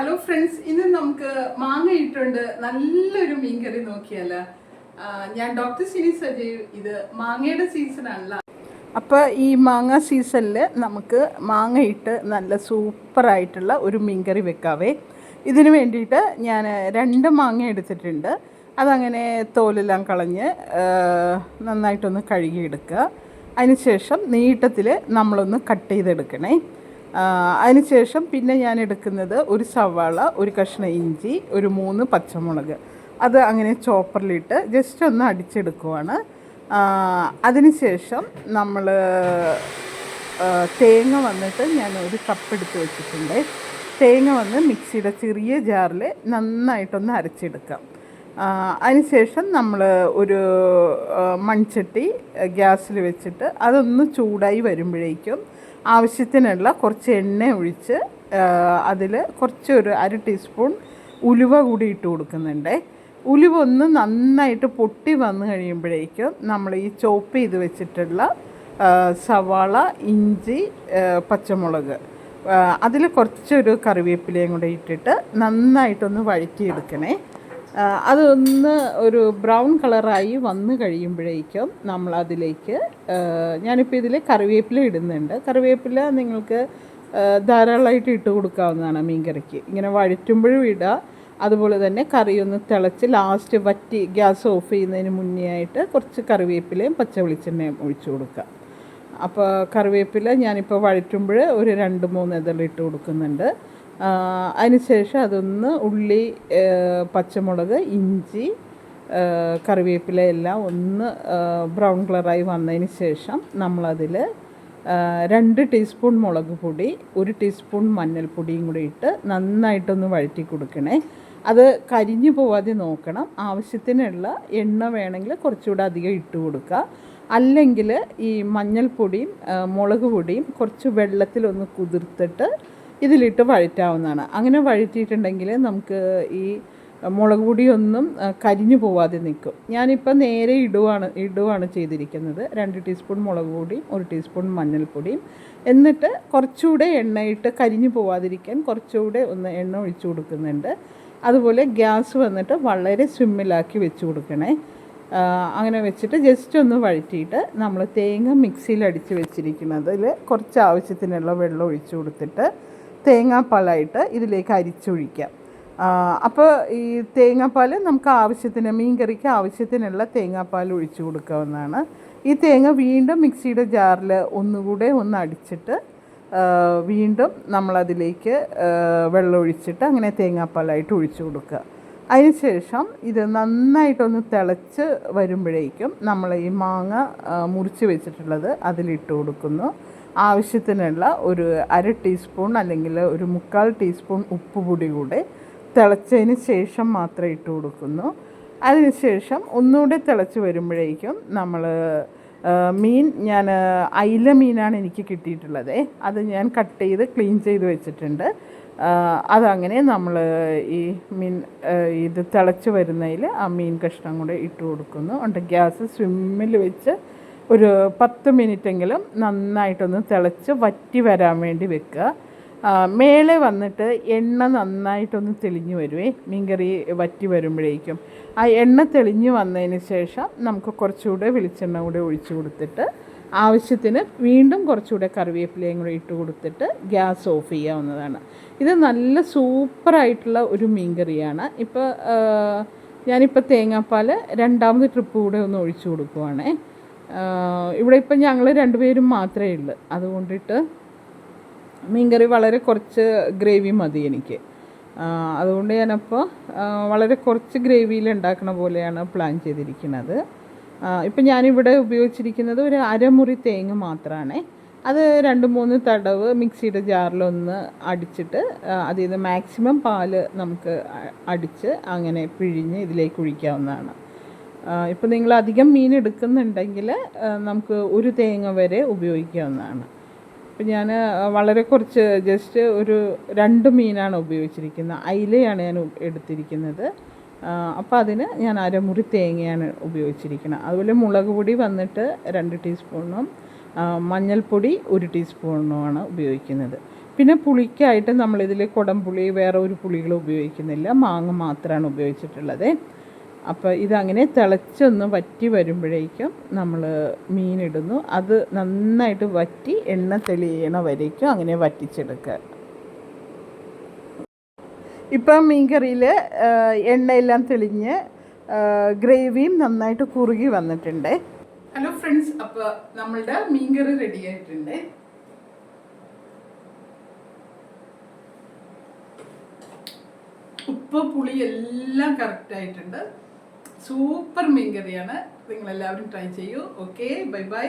Hello friends ഇന്ന് നമുക്ക് മാങ്ങ ഇട്ടുണ്ട് നല്ലൊരു മീൻകറി നോക്കിയാലോ. ഞാൻ ഡോക്ടർ സിനി സജീവ് ഇത് മാങ്ങയുടെ സീസൺ അപ്പോൾ ഈ മാങ്ങ സീസണിൽ നമുക്ക് മാങ്ങ ഇട്ട് നല്ല സൂപ്പറായിട്ടുള്ള ഒരു മീൻകറി വെക്കാവേ. ഇതിന് വേണ്ടിയിട്ട് ഞാൻ രണ്ട് മാങ്ങ എടുത്തിട്ടുണ്ട്. അതങ്ങനെ തോലെല്ലാം കളഞ്ഞ് നന്നായിട്ടൊന്ന് കഴുകിയെടുക്കുക. അതിനുശേഷം നീട്ടത്തിൽ നമ്മളൊന്ന് കട്ട് ചെയ്തെടുക്കണേ. അതിനുശേഷം പിന്നെ ഞാൻ എടുക്കുന്നത് ഒരു സവാള ഒരു കഷ്ണം ഇഞ്ചി ഒരു മൂന്ന് പച്ചമുളക്. അത് അങ്ങനെ ചോപ്പറിലിട്ട് ജസ്റ്റ് ഒന്ന് അടിച്ചെടുക്കുവാണ്. അതിനുശേഷം നമ്മൾ തേങ്ങ വന്നിട്ട് ഞാൻ ഒരു കപ്പ് എടുത്ത് വെച്ചിട്ടുണ്ട്. തേങ്ങ വന്ന് മിക്സിയുടെ ചെറിയ ജാറിൽ നന്നായിട്ടൊന്ന് അരച്ചെടുക്കാം. അതിനുശേഷം നമ്മൾ ഒരു മൺചട്ടി ഗ്യാസിൽ വെച്ചിട്ട് അതൊന്ന് ചൂടായി വരുമ്പോഴേക്കും ആവശ്യത്തിനുള്ള കുറച്ച് എണ്ണ ഒഴിച്ച് അതിൽ കുറച്ച് ഒരു അര ടീസ്പൂൺ ഉലുവ കൂടി ഇട്ട് കൊടുക്കുന്നുണ്ട്. ഉലുവ ഒന്ന് നന്നായിട്ട് പൊട്ടി വന്നു കഴിയുമ്പോഴേക്കും നമ്മൾ ഈ ചോപ്പ് ചെയ്ത് വെച്ചിട്ടുള്ള സവാള ഇഞ്ചി പച്ചമുളക് അതിൽ കുറച്ചൊരു കറിവേപ്പിലയും കൂടെ ഇട്ടിട്ട് നന്നായിട്ടൊന്ന് വഴറ്റിയെടുക്കണേ. അതൊന്ന് ഒരു ബ്രൗൺ കളറായി വന്നു കഴിയുമ്പോഴേക്കും നമ്മൾ അതിലേക്ക് ഞാനിപ്പോൾ ഇതിൽ കറിവേപ്പില ഇടുന്നുണ്ട്. കറിവേപ്പില നിങ്ങൾക്ക് ധാരാളമായിട്ട് ഇട്ട് കൊടുക്കാവുന്നതാണ് മീൻകറിക്ക്. ഇങ്ങനെ വഴറ്റുമ്പോഴും ഇടുക അതുപോലെ തന്നെ കറി ഒന്ന് തിളച്ച് ലാസ്റ്റ് വറ്റി ഗ്യാസ് ഓഫ് ചെയ്യുന്നതിന് മുന്നേ ആയിട്ട് കുറച്ച് കറിവേപ്പിലയും പച്ച വെളിച്ചെണ്ണയും ഒഴിച്ചു കൊടുക്കുക. അപ്പോൾ കറിവേപ്പില ഞാനിപ്പോൾ വഴറ്റുമ്പോൾ ഒരു രണ്ട് മൂന്ന് ഇതെല്ലാം ഇട്ട് കൊടുക്കുന്നുണ്ട്. അതിനുശേഷം അതൊന്ന് ഉള്ളി പച്ചമുളക് ഇഞ്ചി കറിവേപ്പില എല്ലാം ഒന്ന് ബ്രൗൺ കളറായി വന്നതിന് ശേഷം നമ്മളതിൽ രണ്ട് ടീസ്പൂൺ മുളക് പൊടി ഒരു ടീസ്പൂൺ മഞ്ഞൾപ്പൊടിയും കൂടി ഇട്ട് നന്നായിട്ടൊന്ന് വഴറ്റി കൊടുക്കണേ. അത് കരിഞ്ഞു പോവാതെ നോക്കണം. ആവശ്യത്തിനുള്ള എണ്ണ വേണമെങ്കിൽ കുറച്ചുകൂടെ അധികം ഇട്ട് കൊടുക്കുക. അല്ലെങ്കിൽ ഈ മഞ്ഞൾപ്പൊടിയും മുളക് പൊടിയും കുറച്ച് വെള്ളത്തിലൊന്ന് കുതിർത്തിട്ട് ഇതിലിട്ട് വഴറ്റാവുന്നതാണ്. അങ്ങനെ വഴറ്റിയിട്ടുണ്ടെങ്കിൽ നമുക്ക് ഈ മുളക് പൊടിയൊന്നും കരിഞ്ഞു പോവാതെ നിൽക്കും ഞാനിപ്പോൾ നേരെ ഇടുവാണ് ഇടുവാണ് ചെയ്തിരിക്കുന്നത്. രണ്ട് ടീസ്പൂൺ മുളക് പൊടിയും ഒരു ടീസ്പൂൺ മഞ്ഞൾപ്പൊടിയും എന്നിട്ട് കുറച്ചുകൂടെ എണ്ണയിട്ട് കരിഞ്ഞു പോവാതിരിക്കാൻ കുറച്ചുകൂടെ ഒന്ന് എണ്ണ ഒഴിച്ചു കൊടുക്കുന്നുണ്ട്. അതുപോലെ ഗ്യാസ് വന്നിട്ട് വളരെ സ്വിമ്മിലാക്കി വെച്ച് കൊടുക്കണേ. അങ്ങനെ വെച്ചിട്ട് ജസ്റ്റ് ഒന്ന് വഴറ്റിയിട്ട് നമ്മൾ തേങ്ങ മിക്സിയിൽ അടിച്ച് വെച്ചിരിക്കുന്നതിൽ കുറച്ച് ആവശ്യത്തിനുള്ള വെള്ളം ഒഴിച്ചു കൊടുത്തിട്ട് തേങ്ങാപ്പാലായിട്ട് ഇതിലേക്ക് അരിച്ചൊഴിക്കാം. അപ്പോൾ ഈ തേങ്ങാപ്പാൽ നമുക്ക് ആവശ്യത്തിന് മീൻ കറിക്ക് ആവശ്യത്തിനുള്ള തേങ്ങാപ്പാൽ ഒഴിച്ചു കൊടുക്കാവുന്നതാണ്. ഈ തേങ്ങ വീണ്ടും മിക്സിയുടെ ജാറിൽ ഒന്നുകൂടെ ഒന്ന് അടിച്ചിട്ട് വീണ്ടും നമ്മളതിലേക്ക് വെള്ളമൊഴിച്ചിട്ട് അങ്ങനെ തേങ്ങാപ്പാലായിട്ട് ഒഴിച്ചു കൊടുക്കുക. അതിനുശേഷം ഇത് നന്നായിട്ടൊന്ന് തിളച്ച് വരുമ്പോഴേക്കും നമ്മൾ ഈ മാങ്ങ മുറിച്ച് വെച്ചിട്ടുള്ളത് അതിലിട്ട് കൊടുക്കുന്നു. ആവശ്യത്തിനുള്ള ഒരു അര ടീസ്പൂൺ അല്ലെങ്കിൽ ഒരു മുക്കാൽ ടീസ്പൂൺ ഉപ്പ് പൊടി കൂടെ തിളച്ചതിന് ശേഷം മാത്രം ഇട്ട് കൊടുക്കുന്നു. അതിനുശേഷം ഒന്നുകൂടെ തിളച്ച് വരുമ്പോഴേക്കും നമ്മൾ മീൻ ഞാൻ അയില മീനാണ് എനിക്ക് കിട്ടിയിട്ടുള്ളത്. അത് ഞാൻ കട്ട് ചെയ്ത് ക്ലീൻ ചെയ്ത് വെച്ചിട്ടുണ്ട്. അതങ്ങനെ നമ്മൾ ഈ മീൻ ഇത് തിളച്ച് വരുന്നതിൽ ആ മീൻ കഷ്ണം കൂടെ ഇട്ട് കൊടുക്കുന്നു. ഉണ്ട് ഗ്യാസ് സ്വിമ്മിൽ വെച്ച് ഒരു പത്ത് മിനിറ്റെങ്കിലും നന്നായിട്ടൊന്ന് തിളച്ച് വറ്റി വരാൻ വേണ്ടി വെക്കുക. മേലെ വന്നിട്ട് എണ്ണ നന്നായിട്ടൊന്ന് തെളിഞ്ഞു വരുവേ. മീൻകറി വറ്റി വരുമ്പോഴേക്കും. ആ എണ്ണ തെളിഞ്ഞു വന്നതിന് ശേഷം നമുക്ക് കുറച്ചുകൂടെ വെളിച്ചെണ്ണ കൂടെ ഒഴിച്ചു കൊടുത്തിട്ട് ആവശ്യത്തിന് വീണ്ടും കുറച്ചുകൂടെ കറിവേപ്പിലയും കൂടെ ഇട്ട് കൊടുത്തിട്ട് ഗ്യാസ് ഓഫ് ചെയ്യാവുന്നതാണ്. ഇത് നല്ല സൂപ്പറായിട്ടുള്ള ഒരു മീൻകറിയാണ്. ഇപ്പോൾ ഞാനിപ്പോൾ തേങ്ങാപ്പാൽ രണ്ടാമത് ട്രിപ്പ് കൂടെ ഒന്ന് ഒഴിച്ചു കൊടുക്കുവാണേ. ഇവിടെ ഇപ്പം ഞങ്ങൾ രണ്ടുപേരും മാത്രമേ ഉള്ളൂ. അതുകൊണ്ടിട്ട് മീൻകറി വളരെ കുറച്ച് ഗ്രേവി മതി എനിക്ക്. അതുകൊണ്ട് ഞാനപ്പോൾ വളരെ കുറച്ച് ഗ്രേവിയിൽ ഉണ്ടാക്കണ പോലെയാണ് പ്ലാൻ ചെയ്തിരിക്കുന്നത് ഇപ്പം ഞാനിവിടെ ഉപയോഗിച്ചിരിക്കുന്നത് ഒരു അരമുറി തേങ്ങ മാത്രമാണ് അത് രണ്ട് മൂന്ന് തടവ് മിക്സിയുടെ ജാറിലൊന്ന് അടിച്ചിട്ട് അതിൽ നിന്ന് മാക്സിമം പാൽ നമുക്ക് അടിച്ച് അങ്ങനെ പിഴിഞ്ഞ് ഇതിലേക്ക് ഒഴിക്കാവുന്നതാണ്. ഇപ്പം നിങ്ങൾ അധികം മീൻ എടുക്കുന്നുണ്ടെങ്കിൽ നമുക്ക് ഒരു തേങ്ങ വരെ ഉപയോഗിക്കാവുന്നതാണ്. ഇപ്പം ഞാൻ വളരെ കുറച്ച് ജസ്റ്റ് ഒരു രണ്ട് മീനാണ് ഉപയോഗിച്ചിരിക്കുന്നത്. അയിലയാണ് ഞാൻ എടുത്തിരിക്കുന്നത്. അപ്പോൾ അതിന് ഞാൻ അരമുറി തേങ്ങയാണ് ഉപയോഗിച്ചിരിക്കുന്നത്. അതുപോലെ മുളക് പൊടി വന്നിട്ട് രണ്ട് ടീസ്പൂണും മഞ്ഞൾപ്പൊടി ഒരു ടീസ്പൂണുമാണ് ഉപയോഗിക്കുന്നത്. പിന്നെ പുളിക്കായിട്ട് നമ്മളിതിൽ കുടംപുളി വേറെ ഒരു പുളികളും ഉപയോഗിക്കുന്നില്ല. മാങ്ങ മാത്രമാണ് ഉപയോഗിച്ചിട്ടുള്ളത്. അപ്പോൾ ഇതങ്ങനെ തിളച്ചൊന്ന് വറ്റി വരുമ്പോഴേക്കും നമ്മൾ മീനിടുന്നു. അത് നന്നായിട്ട് വറ്റി എണ്ണ തെളിയണ വരേക്കും അങ്ങനെ വറ്റിച്ചെടുക്കുക. ഇപ്പം മീൻകറിയിൽ എണ്ണയെല്ലാം തെളിഞ്ഞ് ഗ്രേവിയും നന്നായിട്ട് കുറുകി വന്നിട്ടുണ്ട്. ഹലോ ഫ്രണ്ട്സ് അപ്പോൾ നമ്മളുടെ മീൻകറി റെഡി ആയിട്ടുണ്ട്. ഉപ്പ് പുളി എല്ലാം കറക്റ്റ് ആയിട്ടുണ്ട്. സൂപ്പർ മീൻകറിയാണ് നിങ്ങളെല്ലാവരും ട്രൈ ചെയ്യൂ. Okay bye bye